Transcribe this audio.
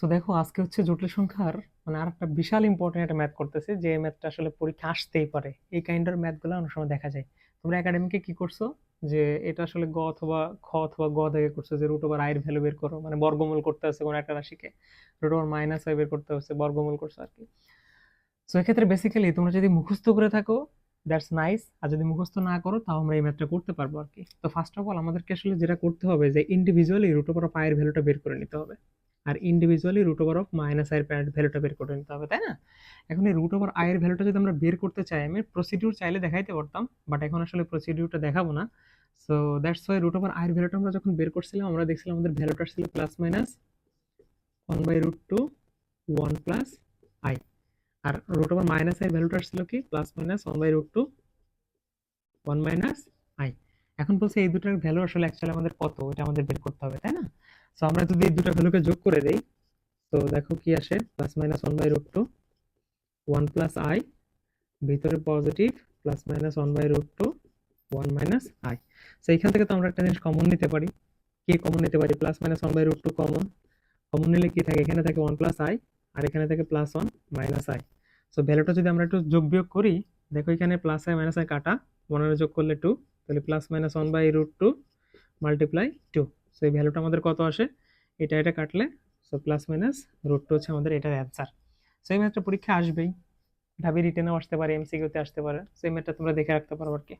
So দেখো, আজকে হচ্ছে জটিল সংখ্যার মানে আর একটা বিশাল ইম্পর্টেন্ট একটা ম্যাথ করতেছে, যে ম্যাথটা আসলে পরীক্ষা আসতেই পারে। এই কাইন্ডের ম্যাথগুলো অনেক সময় দেখা যায়। তোমরা একাডেমিকে কি করছ? যে এটা আসলে গ অথবা খ অথবা গ থেকে করছ, যে রুট ওভার আয়ের ভ্যালু বের করো মানে বর্গমূল করতে হচ্ছে কোনো একটা রাশিকে। রুট ওভার মাইনাস আই বের করতে হচ্ছে, বর্গমূল করছ আর কি। সো এক্ষেত্রে বেসিক্যালি তোমরা যদি মুখস্থ করে থাকো দ্যাটস নাইস আর যদি মুখস্থ না করো, তাও আমরা এই ম্যাথটা করতে পারব আর কি। তো ফার্স্ট অফ অল আমাদেরকে আসলে যেটা করতে হবে, যে ইন্ডিভিজুয়ালি রুট ওভার পায়ের ভ্যালুটা বের করে নিতে হবে। আর individually root over of minus আয়ের ভ্যালুটা বের করে নিতে হবে, তাই না? এখন এই রুট ওভার আয়ের ভ্যালুটা যদি আমরা বের করতে চাই, আমি প্রসিডিউর চাইলে দেখাইতে পারতাম বাট এখন আসলে প্রসিডিউরটা দেখাবো না। So that's why root over আয়ের ভ্যালুটা আমরা যখন বের করছিলাম, আমরা দেখছিলাম আমাদের ভ্যালুটা ছিল plus minus one by root two one plus I R root over minus I ভ্যালুটা ছিল কি? Plus minus one by root two one minus I এখন বলছে এই দুটার ভ্যালু আসলে অ্যাকচুয়ালি আমাদের কত? এটা আমাদের বের করতে হবে, তাই না? সো আমরা যদি এই দুটো ভ্যালুকে যোগ করে দেই, তো দেখো কি আসে? Plus minus one by root two one plus I ভিতরে positive plus minus one by root two one minus I so এইখান থেকে তো আমরা একটা জিনিস কমন নিতে পারি। কি কমন নিতে পারি? Plus minus one by root two common common নিলে কি থাকে? এখানে থাকে ওয়ান প্লাস আই আর এখানে থাকে plus one minus I so ভ্যালুটা যদি আমরা একটু যোগ বিয়োগ করি, দেখো এখানে প্লাস আই মাইনাস আই কাটা। ওয়ানের যোগ করলে টু তাহলে plus minus one by root two multiply two so এই ভ্যালুটা আমাদের কত আসে? এটা এটা কাটলে so plus minus root two হচ্ছে আমাদের এটার অ্যান্সার সো এই ম্যাথটা পরীক্ষা আসবেই। ঢাবি রিটেনেও আসতে পারে এমসিকিউতে আসতে পারে। সো এই ম্যাথটা তোমরা দেখে রাখতে পারো আর কি।